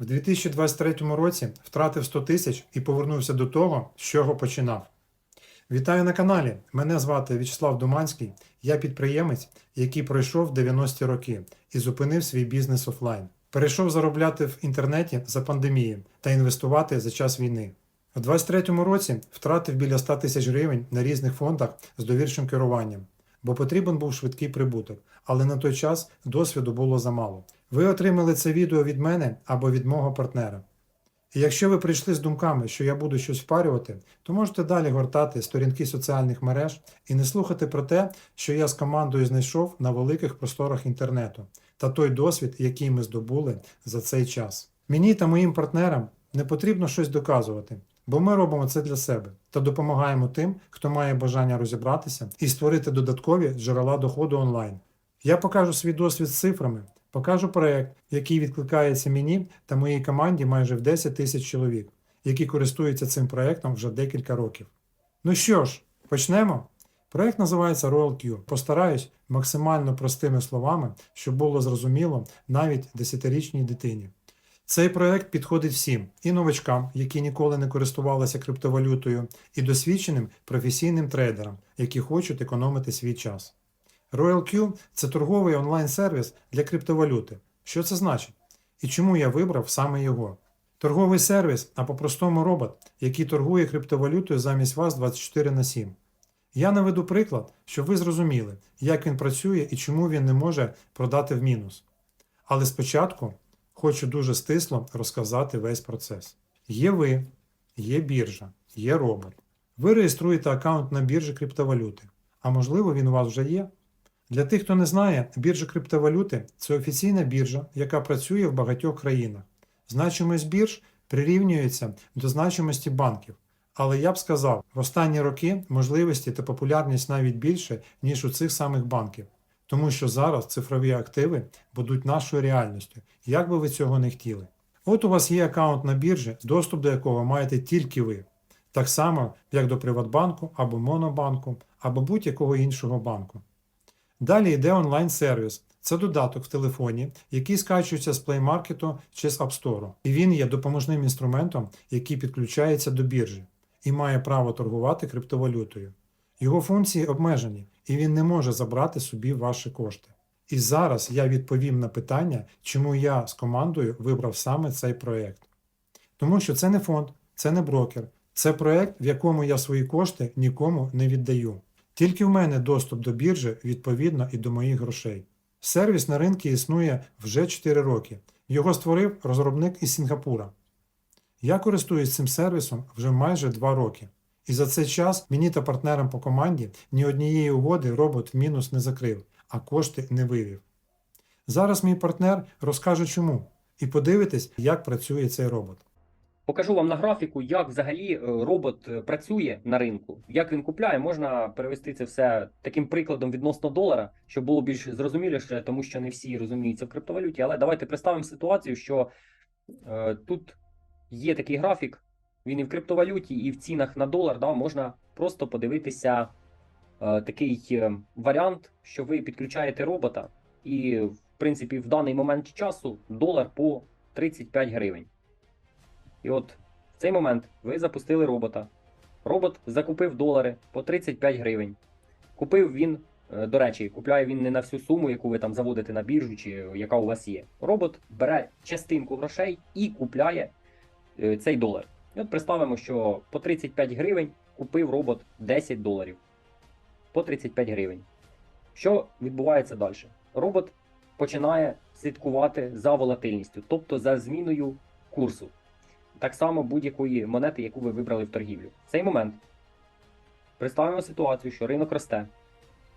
В 2023 році втратив 100 тисяч і повернувся до того, з чого починав. Вітаю на каналі. Мене звати В'ячеслав Думанський. Я підприємець, який пройшов 90-ті роки і зупинив свій бізнес офлайн. Перейшов заробляти в інтернеті за пандемії та інвестувати за час війни. У 23-му році втратив біля 100 тисяч гривень на різних фондах з довірчим керуванням, бо потрібен був швидкий прибуток, але на той час досвіду було замало. Ви отримали це відео від мене або від мого партнера. І якщо ви прийшли з думками, що я буду щось впарювати, то можете далі гортати сторінки соціальних мереж і не слухати про те, що я з командою знайшов на великих просторах інтернету, та той досвід, який ми здобули за цей час. Мені та моїм партнерам не потрібно щось доказувати, бо ми робимо це для себе та допомагаємо тим, хто має бажання розібратися і створити додаткові джерела доходу онлайн. Я покажу свій досвід з цифрами, покажу проект, який відкликається мені та моїй команді майже в 10 тисяч чоловік, які користуються цим проектом вже декілька років. Ну що ж, почнемо? Проект називається RoyalQ. Постараюсь максимально простими словами, щоб було зрозуміло навіть 10-річній дитині. Цей проект підходить всім і новачкам, які ніколи не користувалися криптовалютою, і досвідченим професійним трейдерам, які хочуть економити свій час. RoyalQ – це торговий онлайн-сервіс для криптовалюти. Що це значить? І чому я вибрав саме його? Торговий сервіс, а по-простому робот, який торгує криптовалютою замість вас 24 на 7. Я наведу приклад, щоб ви зрозуміли, як він працює і чому він не може продати в мінус. Але спочатку хочу дуже стисло розказати весь процес. Є ви, є біржа, є робот. Ви реєструєте аккаунт на біржі криптовалюти, а можливо він у вас вже є. Для тих, хто не знає, біржа криптовалюти це офіційна біржа, яка працює в багатьох країнах. Значимість бірж прирівнюється до значимості банків. Але я б сказав, в останні роки можливості та популярність навіть більше, ніж у цих самих банків. Тому що зараз цифрові активи будуть нашою реальністю, як би ви цього не хотіли. От у вас є аккаунт на біржі, доступ до якого маєте тільки ви. Так само, як до Приватбанку або Монобанку, або будь-якого іншого банку. Далі йде онлайн-сервіс. Це додаток в телефоні, який скачується з Play Market чи з App Store. І він є допоможним інструментом, який підключається до біржі і має право торгувати криптовалютою. Його функції обмежені, і він не може забрати собі ваші кошти. І зараз я відповім на питання, чому я з командою вибрав саме цей проект. Тому що це не фонд, це не брокер, це проект, в якому я свої кошти нікому не віддаю. Тільки в мене доступ до біржі відповідно і до моїх грошей. Сервіс на ринку існує вже 4 роки. Його створив розробник із Сінгапура. Я користуюсь цим сервісом вже майже 2 роки. І за цей час мені та партнерам по команді ні однієї угоди робот в мінус не закрив, а кошти не вивів. Зараз мій партнер розкаже чому, і подивитесь, як працює цей робот. Покажу вам на графіку, як взагалі е, робот е, працює на ринку, як він купляє. Можна перевести це все таким прикладом відносно долара, щоб було більш зрозуміліше, тому що не всі розуміються в криптовалюті. Але давайте представимо ситуацію, що е, тут є такий графік, він і в криптовалюті, і в цінах на долар. Да, можна просто подивитися е, такий е, варіант, що ви підключаєте робота, і в принципі в даний момент часу долар по 35 гривень. І от в цей момент ви запустили робота. Робот закупив долари по 35 гривень. Купив він, е, до речі, купляє він не на всю суму, яку ви там заводите на біржу, чи яка у вас є. Робот бере частинку грошей і купляє е, цей долар. І от представимо, що по 35 гривень купив робот 10 доларів. По 35 гривень. Що відбувається далі? Робот починає слідкувати за волатильністю, тобто за зміною курсу так само будь-якої монети, яку ви вибрали в торгівлю. В цей момент представимо ситуацію, що ринок росте.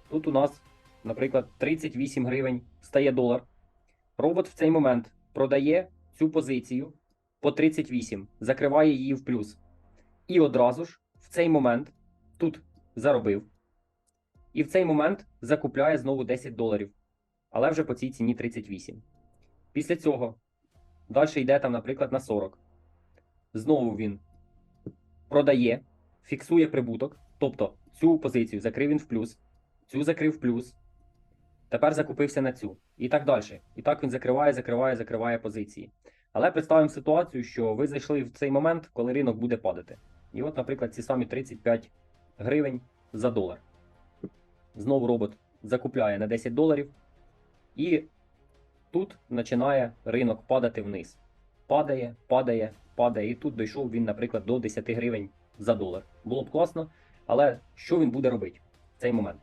Тут у нас, наприклад, 38 гривень стає долар. Робот в цей момент продає цю позицію по 38, закриває її в плюс. І одразу ж в цей момент тут заробив. І в цей момент закупляє знову 10 доларів. Але вже по цій ціні 38. Після цього далі йде там, наприклад, на 40 знову він продає, фіксує прибуток, тобто цю позицію закрив він в плюс, цю закрив в плюс, тепер закупився на цю. І так далі. І так він закриває, закриває, закриває позиції. Але представимо ситуацію, що ви зайшли в цей момент, коли ринок буде падати. І от, наприклад, ці самі 35 гривень за долар. Знову робот закупляє на 10 доларів, і тут починає ринок падати вниз. Падає, падає, падає. І тут дійшов він, наприклад, до 10 гривень за долар. Було б класно, але що він буде робити в цей момент?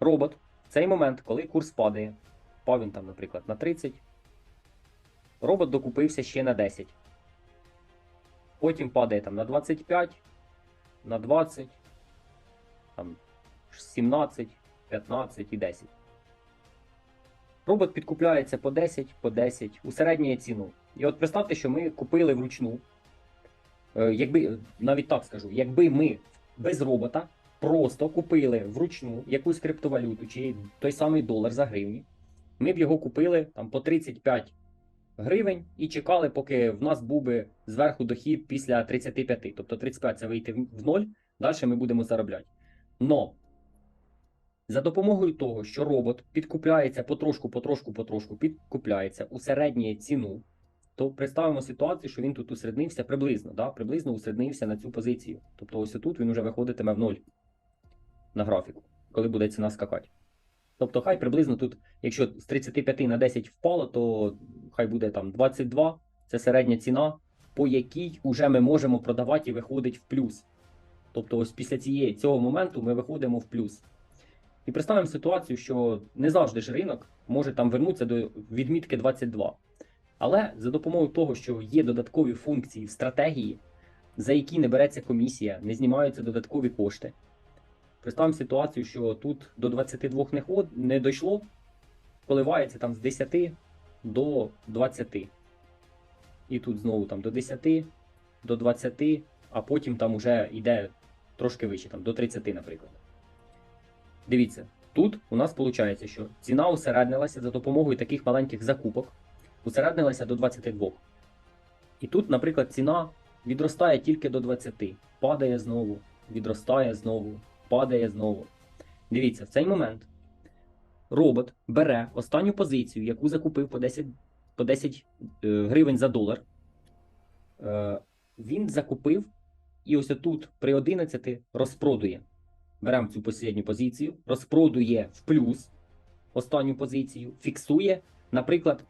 Робот в цей момент, коли курс падає, впав він там, наприклад, на 30, робот докупився ще на 10. Потім падає там на 25, на 20, там 17, 15 і 10. Робот підкупляється по 10, по 10, усереднює ціну. І от представте, що ми купили вручну. Е, Якби, навіть так скажу, якби ми без робота просто купили вручну якусь криптовалюту чи той самий долар за гривні, ми б його купили там по 35 гривень і чекали, поки в нас був би зверху дохід після 35. Тобто 35 це вийти в ноль, далі ми будемо заробляти. Но за допомогою того, що робот підкупляється потрошку, потрошку, потрошку, підкупляється, усереднює ціну, то представимо ситуацію, що він тут усереднився приблизно, да? приблизно усереднився на цю позицію. Тобто ось тут він вже виходитиме в ноль на графіку, коли буде ціна скакати. Тобто, хай приблизно тут, якщо з 35 на 10 впало, то хай буде там 22, це середня ціна, по якій вже ми можемо продавати і виходить в плюс. Тобто, ось після цієї, цього моменту ми виходимо в плюс. І представимо ситуацію, що не завжди ж ринок може там вернутися до відмітки 22. Але за допомогою того, що є додаткові функції в стратегії, за які не береться комісія, не знімаються додаткові кошти. Представимо ситуацію, що тут до 22 не, дійшло, коливається там з 10 до 20. І тут знову там до 10, до 20, а потім там уже йде трошки вище, там до 30, наприклад. Дивіться, тут у нас виходить, що ціна усереднилася за допомогою таких маленьких закупок, усереднилася до 22. І тут, наприклад, ціна відростає тільки до 20, падає знову, відростає знову, падає знову. Дивіться, в цей момент робот бере останню позицію, яку закупив по 10, по 10 е, гривень за долар. Е, він закупив і ось тут при 11 розпродує. Беремо цю останню позицію, розпродує в плюс останню позицію, фіксує, наприклад,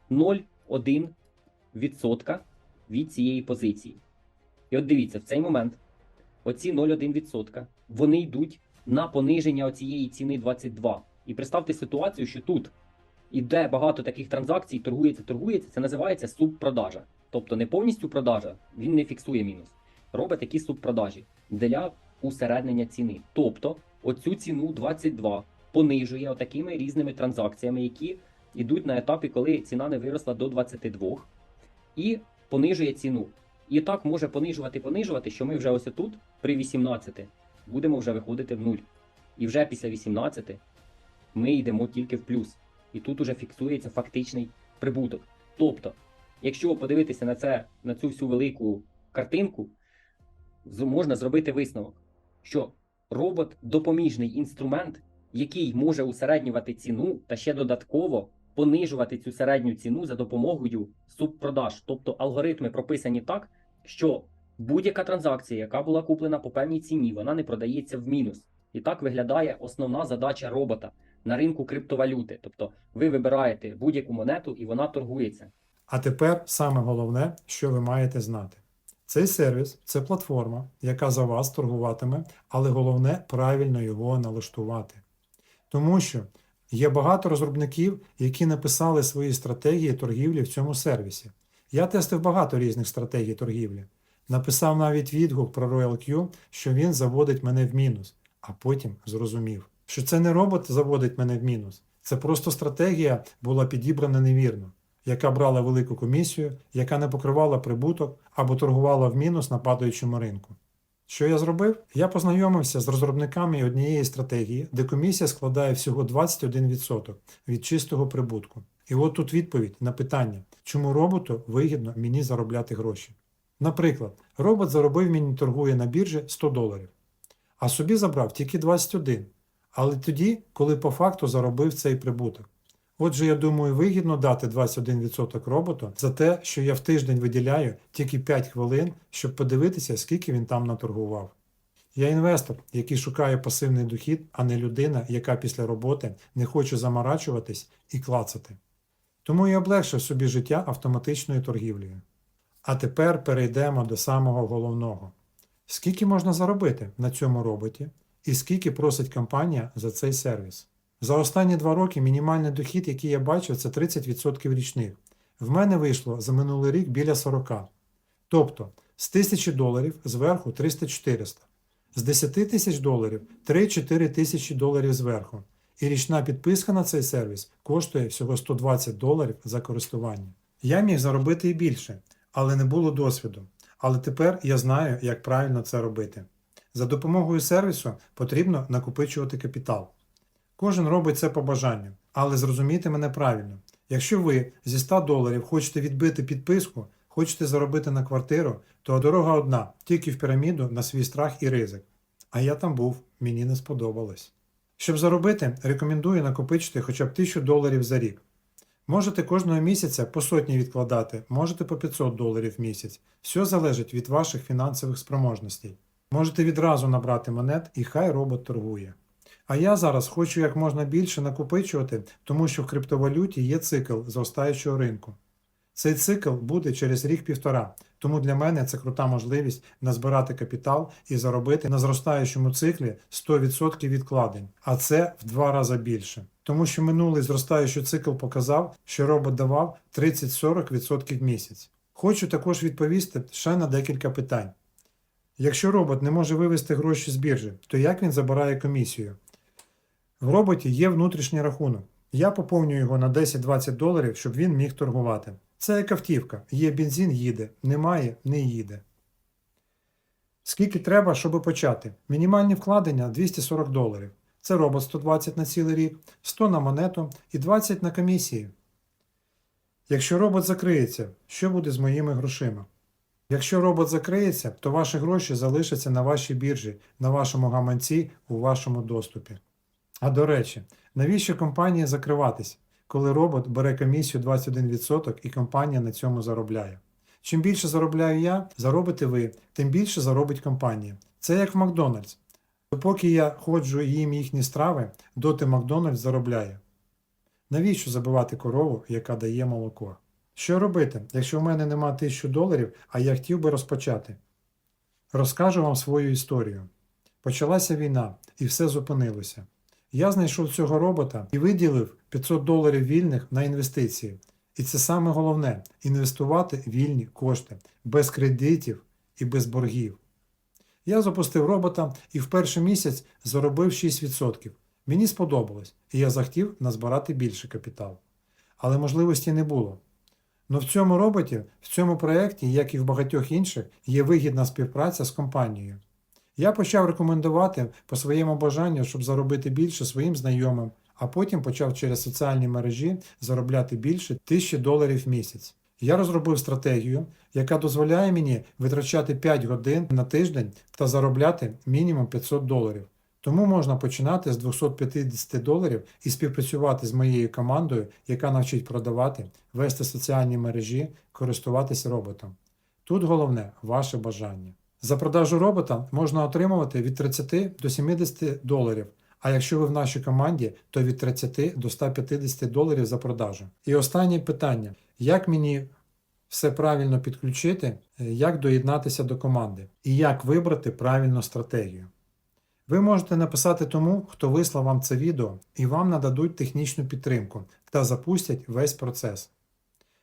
0,1% від цієї позиції. І от дивіться, в цей момент оці 0,1% вони йдуть на пониження цієї ціни 22. І представте ситуацію, що тут іде багато таких транзакцій, торгується, торгується. Це називається субпродажа. Тобто не повністю продажа, він не фіксує мінус. Робить такі субпродажі для усереднення ціни. Тобто, оцю ціну 22 понижує отакими різними транзакціями, які йдуть на етапі, коли ціна не виросла до 22, і понижує ціну. І так може понижувати, понижувати, що ми вже ось тут при 18 будемо вже виходити в нуль. І вже після 18 ми йдемо тільки в плюс. І тут уже фіксується фактичний прибуток. Тобто, якщо подивитися на це, на цю всю велику картинку, можна зробити висновок, що робот допоміжний інструмент, який може усереднювати ціну та ще додатково понижувати цю середню ціну за допомогою субпродаж. Тобто алгоритми прописані так, що будь-яка транзакція, яка була куплена по певній ціні, вона не продається в мінус. І так виглядає основна задача робота на ринку криптовалюти. Тобто ви вибираєте будь-яку монету і вона торгується. А тепер саме головне, що ви маєте знати. Цей сервіс це платформа, яка за вас торгуватиме, але головне правильно його налаштувати. Тому що є багато розробників, які написали свої стратегії торгівлі в цьому сервісі. Я тестив багато різних стратегій торгівлі. Написав навіть відгук про RoyalQ, що він заводить мене в мінус, а потім зрозумів, що це не робот заводить мене в мінус, це просто стратегія була підібрана невірно яка брала велику комісію, яка не покривала прибуток або торгувала в мінус на падаючому ринку. Що я зробив? Я познайомився з розробниками однієї стратегії, де комісія складає всього 21% від чистого прибутку. І от тут відповідь на питання, чому роботу вигідно мені заробляти гроші. Наприклад, робот заробив мені торгує на біржі 100 доларів, а собі забрав тільки 21, але тоді, коли по факту заробив цей прибуток. Отже, я думаю, вигідно дати 21% роботу за те, що я в тиждень виділяю тільки 5 хвилин, щоб подивитися, скільки він там наторгував. Я інвестор, який шукає пасивний дохід, а не людина, яка після роботи не хоче заморачуватись і клацати. Тому я облегшив собі життя автоматичною торгівлею. А тепер перейдемо до самого головного. Скільки можна заробити на цьому роботі і скільки просить компанія за цей сервіс? За останні два роки мінімальний дохід, який я бачив, це 30% річних. В мене вийшло за минулий рік біля 40. Тобто з 1000 доларів зверху 300-400. З 10 тисяч доларів 3-4 тисячі доларів зверху. І річна підписка на цей сервіс коштує всього 120 доларів за користування. Я міг заробити і більше, але не було досвіду. Але тепер я знаю, як правильно це робити. За допомогою сервісу потрібно накопичувати капітал. Кожен робить це по бажанню, але зрозумійте мене правильно. Якщо ви зі 100 доларів хочете відбити підписку, хочете заробити на квартиру, то дорога одна, тільки в піраміду на свій страх і ризик. А я там був, мені не сподобалось. Щоб заробити, рекомендую накопичити хоча б 1000 доларів за рік. Можете кожного місяця по сотні відкладати, можете по 500 доларів в місяць. Все залежить від ваших фінансових спроможностей. Можете відразу набрати монет і хай робот торгує. А я зараз хочу як можна більше накопичувати, тому що в криптовалюті є цикл зростаючого ринку. Цей цикл буде через рік-півтора, тому для мене це крута можливість назбирати капітал і заробити на зростаючому циклі 100% відкладень, а це в два рази більше. Тому що минулий зростаючий цикл показав, що робот давав 30-40% в місяць. Хочу також відповісти ще на декілька питань. Якщо робот не може вивести гроші з біржі, то як він забирає комісію? В роботі є внутрішній рахунок. Я поповнюю його на 10-20 доларів, щоб він міг торгувати. Це як автівка. Є бензин, їде, немає, не їде. Скільки треба, щоб почати? Мінімальні вкладення 240 доларів. Це робот 120 на цілий рік, 100 на монету і 20 на комісії. Якщо робот закриється, що буде з моїми грошима? Якщо робот закриється, то ваші гроші залишаться на вашій біржі, на вашому гаманці, у вашому доступі. А до речі, навіщо компанії закриватись, коли робот бере комісію 21% і компанія на цьому заробляє? Чим більше заробляю я, заробите ви, тим більше заробить компанія. Це як Макдональдс. Допоки я ходжу їм їхні страви, доти Макдональдс заробляє. Навіщо забивати корову, яка дає молоко? Що робити, якщо в мене нема 1000 доларів, а я хотів би розпочати? Розкажу вам свою історію. Почалася війна, і все зупинилося. Я знайшов цього робота і виділив 500 доларів вільних на інвестиції. І це саме головне інвестувати вільні кошти, без кредитів і без боргів. Я запустив робота і в перший місяць заробив 6%. Мені сподобалось, і я захотів назбирати більше капітал. Але можливості не було. Но в цьому роботі, в цьому проєкті, як і в багатьох інших, є вигідна співпраця з компанією. Я почав рекомендувати по своєму бажанню, щоб заробити більше своїм знайомим, а потім почав через соціальні мережі заробляти більше тисячі доларів в місяць. Я розробив стратегію, яка дозволяє мені витрачати 5 годин на тиждень та заробляти мінімум 500 доларів. Тому можна починати з 250 доларів і співпрацювати з моєю командою, яка навчить продавати, вести соціальні мережі, користуватися роботом. Тут головне ваше бажання. За продажу робота можна отримувати від 30 до 70 доларів, а якщо ви в нашій команді, то від 30 до 150 доларів за продажу. І останнє питання: як мені все правильно підключити, е, як доєднатися до команди і як вибрати правильну стратегію? Ви можете написати тому, хто вислав вам це відео, і вам нададуть технічну підтримку та запустять весь процес.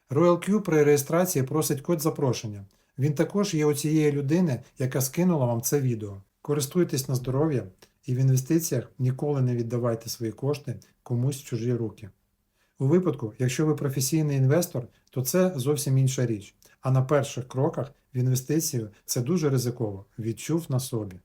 RoyalQ при реєстрації просить код запрошення. Він також є у цієї людини, яка скинула вам це відео. Користуйтесь на здоров'я і в інвестиціях ніколи не віддавайте свої кошти комусь в чужі руки. У випадку, якщо ви професійний інвестор, то це зовсім інша річ. А на перших кроках в інвестицію це дуже ризиково, відчув на собі.